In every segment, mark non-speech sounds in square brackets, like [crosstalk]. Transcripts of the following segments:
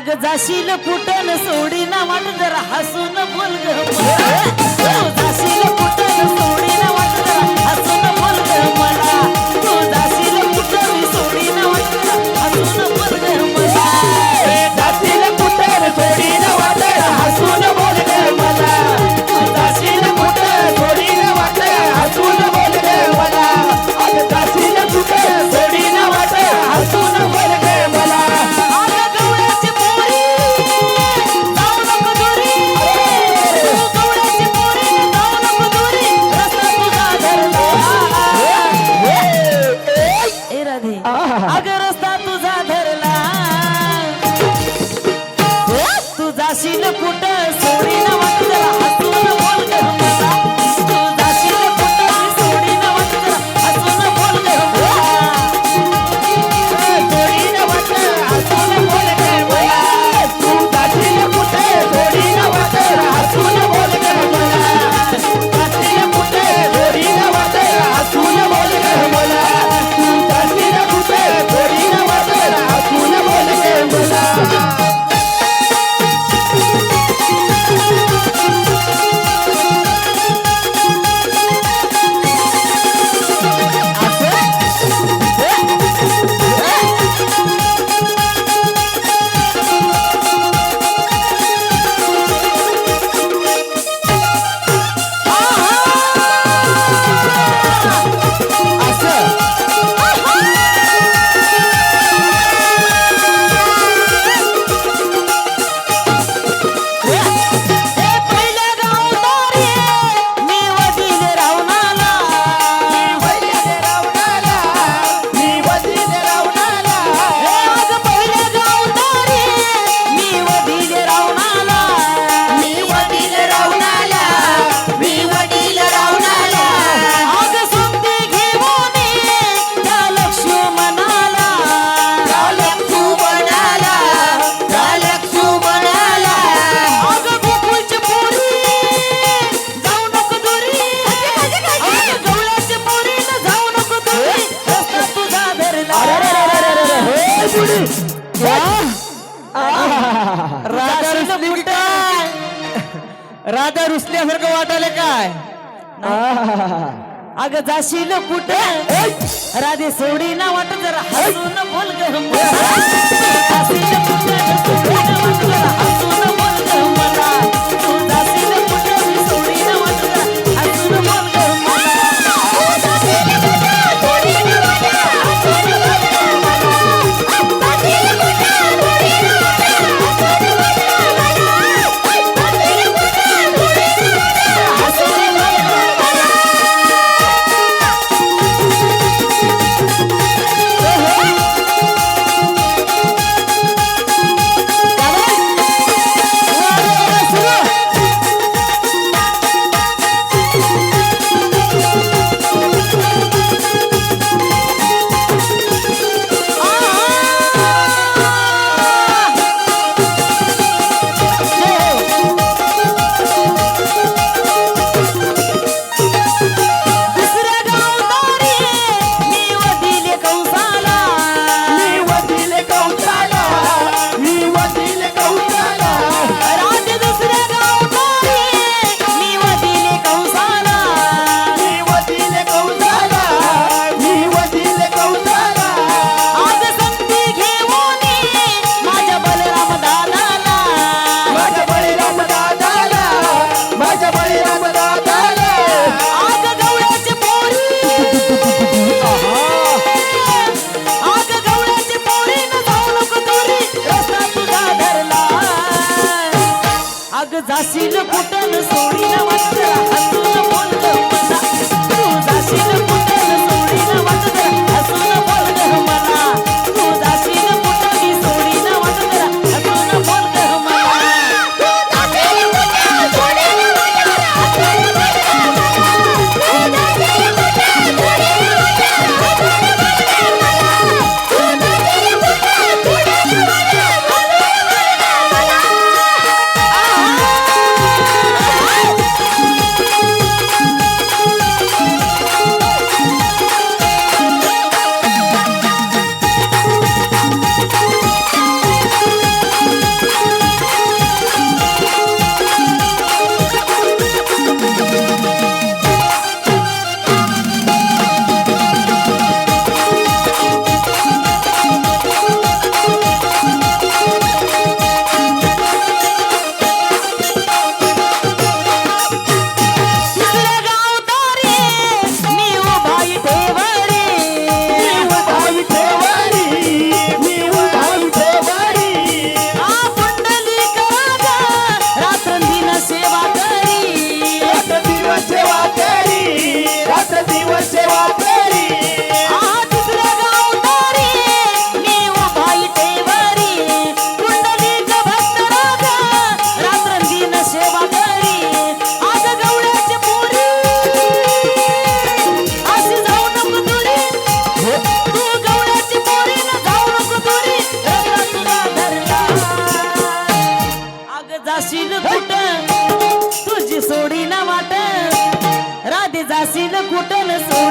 अग जाशील कुठन सोडी ना वाट हसून बोल ग. जाशील [laughs] አገረ राजा रुसल्यासारखं वाटायला काय? अग जाशील कुठे? राधे सोडी ना वाटत जरा हसून बोल ग. ফুটন সু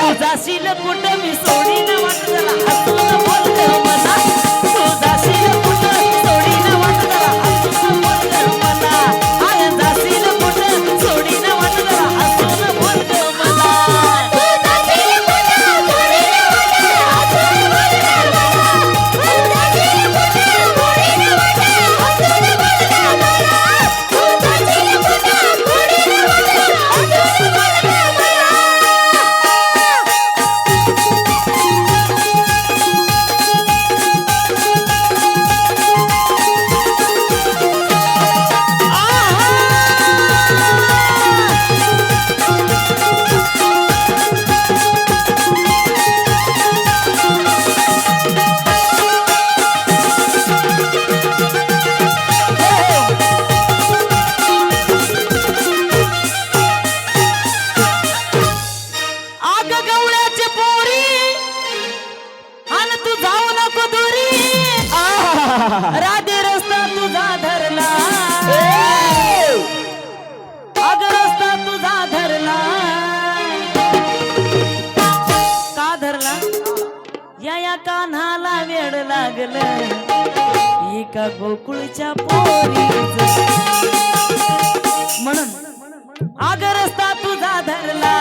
तुझा शिलपुट मी सोडी ना वाटला कान्हाला वेळ लागल. एका गोकुळच्या पोरी म्हणून आगरस्ता तुझा धरला.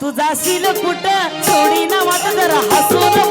तुझा शिल कुठ? थोडी ना वाट जरा हसून.